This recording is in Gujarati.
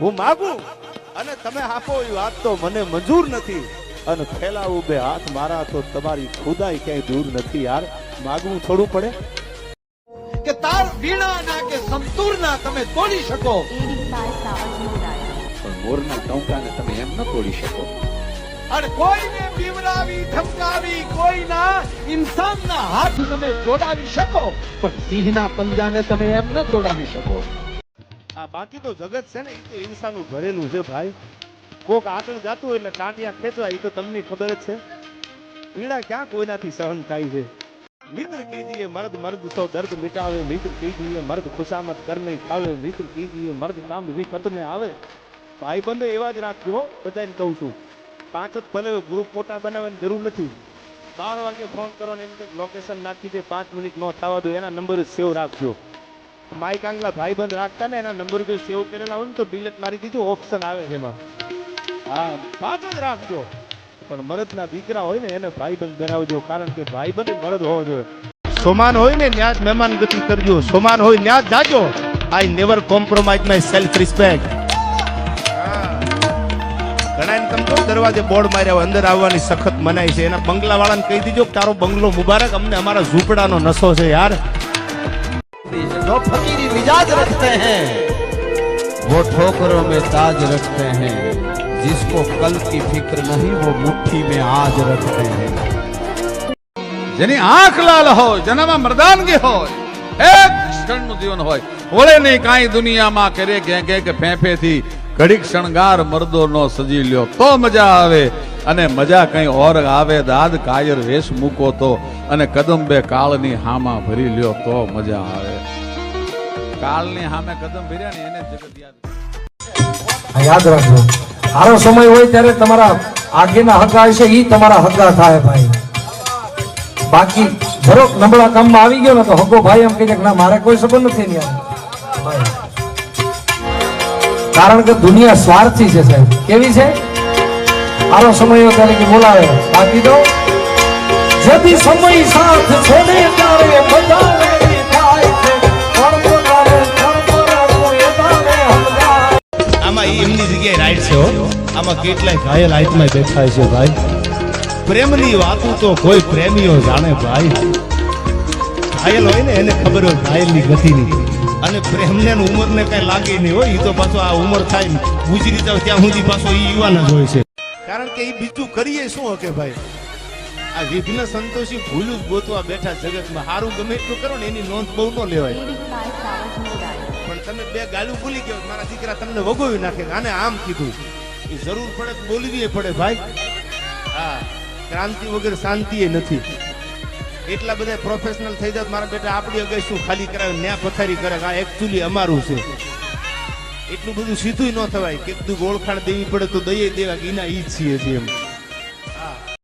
હું માગું? અને તમે આપો એ વાત તો મને મંજૂર નથી. અને ફેલાવું બે હાથ મારા તો તમારી ખુદાઈ ક્યાંય દૂર નથી યાર. માગવું થોડું પડે. કે તાર વીણાના કે સંતૂરના તમે તોડી શકો. પણ મોરના ટંકાને તમે એમ ન તોડી શકો. અને કોઈને બીવડાવી ધમકાવી કોઈના ઇન્સાનના હાથ તમે જોડાવી શકો. પણ સિંહના પંજાને તમે એમ ન જોડાવી શકો. બાકી તો જગત છે ને એ તો હિંસાનું ભરેલું છે ભાઈ. કોક આગળ જાતું એટલે ટાંડિયા ખેંચવા એ તો તમને ખબર જ છે. પીડા ક્યાં કોઈનાથી સહન થાય છે? મિત્ર કીજીએ, મર્દ મર્દ સો દર્દ મિટાવે, મિત્ર કીજીએ, મર્દ ખુશામત કરને ખાવે, મિત્ર કીજીએ, મર્દ કામ વિખત ને આવે. ભાઈ બંધો, એવા જ રાખજો બધાને કહું છું. પાંચ જ ભલે ગ્રુપ ફોટા બનાવવાની જરૂર નથી. બાર વાગે ફોન કરો ને એમ લોકેશન નાખી દે, પાંચ મિનિટ નો થવા દો, એના નંબર સેવ રાખજો. માઇક આંગલા ભાઈબંધ રાખતા ને એના નંબર જો સેવ કરેલા હોય ને તો બિલેટ મારી દીધું ઓપ્શન આવે છે એમાં. હા પાંચ જ રાખજો. પણ મરદના દીકરા હોય ને એને ભાઈબંધ બનાવજો, કારણ કે ભાઈબંધ બંધ મરદ હોવો જોઈએ. સોમાન હોય ને ત્યાં જ મહેમાન ગતિ કરજો. સોમાન હોય ત્યાં જ જાજો. I never compromise my self respect ઘણા તમે જો દરવાજે બોર્ડ માર્યા હોય, અંદર આવવાની સખત મનાય છે. એના બંગલા વાળાને કહી દીજો કે તારો બંગલો મુબારક, અમને અમારા ઝૂંપડાનો નશો છે, યાર. जो फकीरी मिजाज रखते हैं वो ठोकरों में ताज रखते हैं जिसको कल की फिक्र नहीं वो मुट्ठी में आज रखते हैं જેની આંખ લાલ હોય જેનામાં મર્દાનગી હોય એક ક્ષણનું જીવન હોય વળે નહીં કાંઈ દુનિયામાં કરે ઘે ઘે કે ફેફેથી ઘડીક શણગાર મર્દો નો સજી લ્યો. તો મજા આવે. અને મજા કઈ ઓર આવે દાદ કાયર વેશ મૂકો તો. અને કદમ બે કાળની હામાં ભરી લ્યો તો મજા આવે. કાળની હામે કદમ ભર્યા ને એને જગત યાદ યાદ રાખજો. સારો સમય હોય ત્યારે તમારા આગેના હગા છે ઈ તમારા હગા થાય ભાઈ. બાકી ધરોક નબળા કામમાં આવી ગયો ને તો હગો ભાઈ એમ કહી ના, મારે કોઈ સંબંધ નથી ભાઈ કારણ કે દુનિયા સ્વાર્થી છે સાહેબ. કેવી છે? આરો સમય તરીકે બોલાવે. બાકી તો જદી સમય સાથ છોડે ત્યારે બધાને એમની જગ્યાએ રાઈટ છે આમાં કેટલાય ઘાયલ આત્માય બેઠા છે ભાઈ. પ્રેમની વાતો તો કોઈ પ્રેમીઓ જાણે ભાઈ. ઘાયલ હોય ને એને ખબર હોય ઘાયલની ગતિની. અને પ્રેમને ઉંમરને કઈ લાગે નહીં હોય એ તો પાછો આ ઉંમર થાય ને. ગુજરી જાવ ત્યાં સુધી પાછો એ યુવાન જ હોય છે. કારણ કે એ બીજું કરીએ શું હકે ભાઈ? આ વિઘ્ન સંતોષી ભૂલું જ ગોતવા બેઠા જગતમાં. સારું ગમે એટલું કરો ને, એની નોંધ બહુ ન લેવાય. પણ તમે બે ગાલું ભૂલી ગયો મારા દીકરા તમને વગોવી નાખે આને આમ કીધું. એ જરૂર પડે બોલવી પડે ભાઈ. હા, ક્રાંતિ વગર શાંતિ નથી. એટલા બધા પ્રોફેશનલ થઈ જાત મારા બેટા આપણી અગાઈ શું ખાલી કરાવે, ન્યા પથારી કરે, આ એકચ્યુઅલી અમારું છે. એટલું બધું સીધું ન થવાય. કેટલું ઓળખાણ દેવી પડે તો દઈએ દેવા કે એના ઈ છીએ એમ.